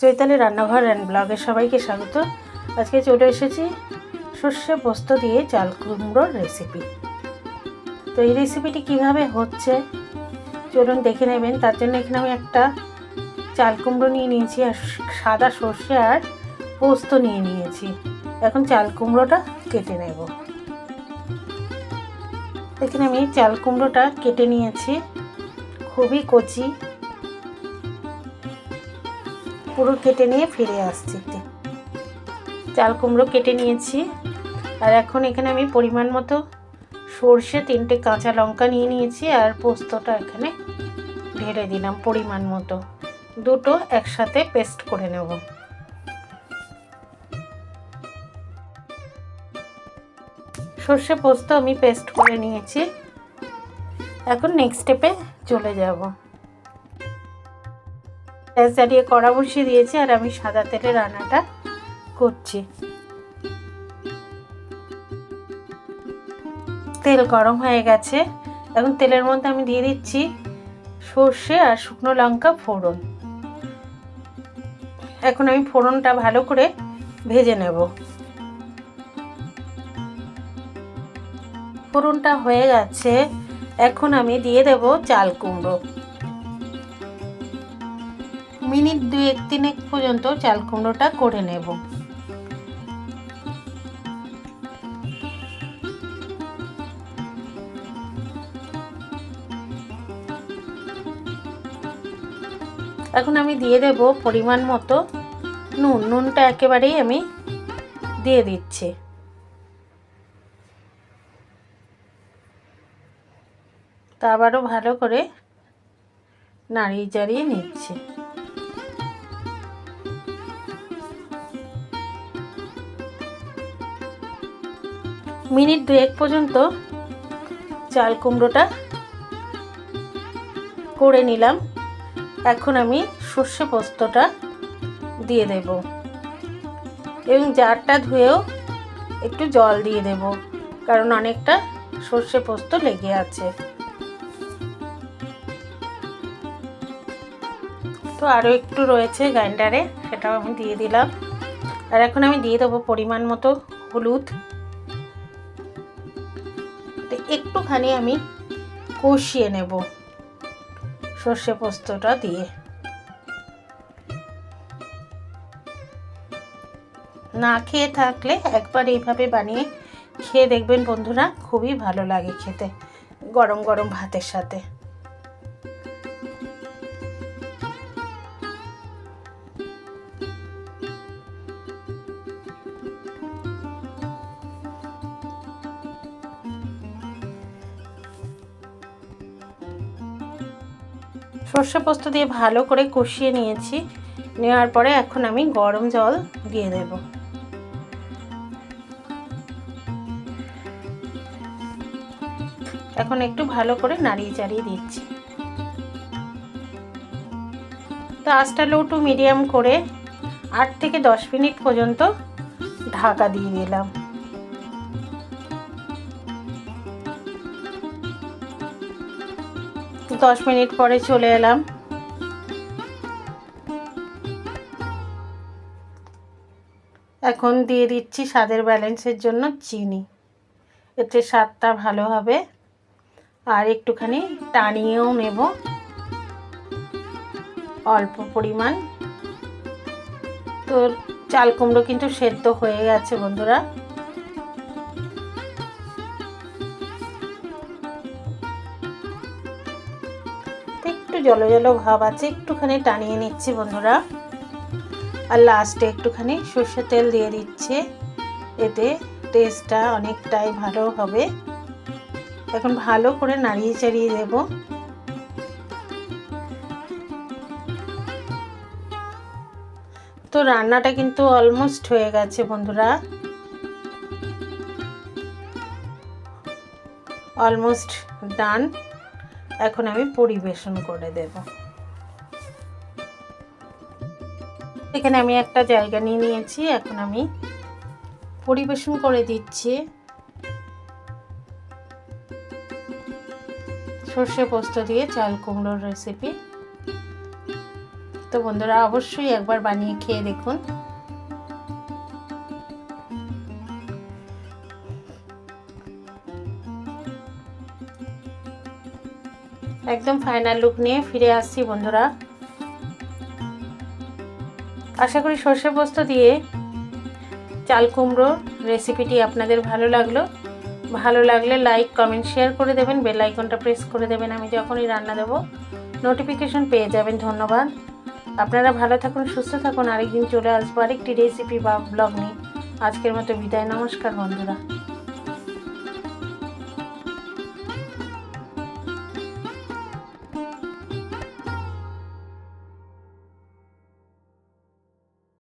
চৈতালি রান্নাঘর অ্যান্ড ব্লগে সবাইকে স্বাগত। আজকে চলে এসেছি সর্ষে পোস্ত দিয়ে চাল কুমড়োর রেসিপি তো এই রেসিপিটি কীভাবে হচ্ছে চলুন দেখে নেবেন। তার জন্য এখানে আমি একটা চাল কুমড়ো নিয়ে নিয়েছি আর সাদা সর্ষে আর পোস্ত নিয়ে নিয়েছি। এখন চাল কুমড়োটা কেটে নেব। এখানে আমি চাল কুমড়োটা কেটে নিয়েছি। খুবই কচি পুরো কেটে নিয়ে ফিরে আসছি চাল কুমড়ো কেটে নিয়েছি। আর এখন এখানে আমি পরিমাণ মতো সর্ষে, তিনটে কাঁচা লঙ্কা নিয়ে নিয়েছি আর পোস্তটা এখানে ঢেলে দিলাম পরিমাণ মতো। দুটো একসাথে পেস্ট করে নেব। সর্ষে পোস্ত আমি পেস্ট করে নিয়েছি। এখন নেক্সট স্টেপে চলে যাব। গ্যাস জ্বালিয়ে কড়া বসিয়ে দিয়েছি আর আমি সাদা তেলে রান্নাটা করছি। তেল গরম হয়ে গেছে। এখন তেলের মধ্যে আমি দিয়ে দিচ্ছি সর্ষে আর শুকনো লঙ্কা ফোড়ন। এখন আমি ফোড়নটা ভালো করে ভেজে নেব। ফোড়নটা হয়ে গেছে। এখন আমি দিয়ে দেব চাল কুমড়ো। মিনিট দুই তিনেক পর্যন্ত চাল কুমড়োটা করে নেব। এখন আমি দিয়ে দেব পরিমাণ মতো নুন। নুনটা একেবারেই আমি দিয়ে দিচ্ছি। তা আবারও ভালো করে নাড়িয়ে চাড়িয়ে নিচ্ছি। মিনিট দুয়েক পর্যন্ত চাল কুমড়োটা করে নিলাম। এখন আমি সর্ষে পোস্তটা দিয়ে দেব এবং জারটা ধুয়েও একটু জল দিয়ে দেব, কারণ অনেকটা সর্ষে পোস্ত লেগে আছে। তো আরও একটু রয়েছে গ্রাইন্ডারে, সেটাও আমি দিয়ে দিলাম। আর এখন আমি দিয়ে দেবো পরিমাণ মতো হলুদ। একটুখানি আমি কষিয়ে নেব সর্ষে পোস্তটা দিয়ে। না খেয়ে থাকলে একবার এইভাবে বানিয়ে খেয়ে দেখবেন বন্ধুরা, খুবই ভালো লাগে খেতে, গরম গরম ভাতের সাথে। সর্ষে পোস্ত দিয়ে ভালো করে কষিয়ে নিয়েছি। নেওয়ার পরে এখন আমি গরম জল দিয়ে দেব। এখন একটু ভালো করে নাড়িয়ে চাড়িয়ে দিচ্ছি। তো আঁচটা লো টু মিডিয়াম করে আট থেকে দশ মিনিট পর্যন্ত ঢাকা দিয়ে দিলাম। দশ মিনিট পরে চলে এলাম। এখন দিয়ে দিচ্ছি স্বাদের ব্যালেন্সের জন্য চিনি। এতে স্বাদটা ভালো হবে। আর একটুখানি টানিয়েও নেব। অল্প পরিমাণ। তো চাল কুমড়ো কিন্তু সেদ্ধ হয়ে গেছে বন্ধুরা। একটু জলো জলো ভাব আছে, একটুখানি টানিয়ে নিচ্ছি বন্ধুরা। আর লাস্টে একটুখানি সর্ষের তেল দিয়ে দিচ্ছে। এতে টেস্টটা অনেকটাই ভালো হবে। এখন ভালো করে নাড়িয়ে চাড়িয়ে দেব। তো রান্নাটা কিন্তু অলমোস্ট হয়ে গেছে বন্ধুরা। অলমোস্ট ডান এখন আমি পরিবেশন করে দেব। এখানে আমি একটা জায়গা নিয়ে নিয়েছি, এখন আমি পরিবেশন করে দিচ্ছি। সর্ষে পোস্ত দিয়ে চাল কুমড়োর রেসিপি তো বন্ধুরা, অবশ্যই একবার বানিয়ে খেয়ে দেখুন। একদম ফাইনাল লুক নিয়ে ফিরে আসছি বন্ধুরা। আশা করি সর্ষে পোস্ত দিয়ে চাল কুমড়োর রেসিপিটি আপনাদের ভালো লাগল। ভালো লাগলে লাইক কমেন্ট শেয়ার করে দেবেন বেল আইকনটা প্রেস করে দেবেন, আমি যখনই রান্না দেবো নোটিফিকেশন পেয়ে যাবেন, ধন্যবাদ। আপনারা ভালো থাকুন, সুস্থ থাকুন, আরেকদিন চলে আসব আরেকটি রেসিপি বা ব্লগ নিয়ে। আজকের মতো বিদায়, নমস্কার বন্ধুরা।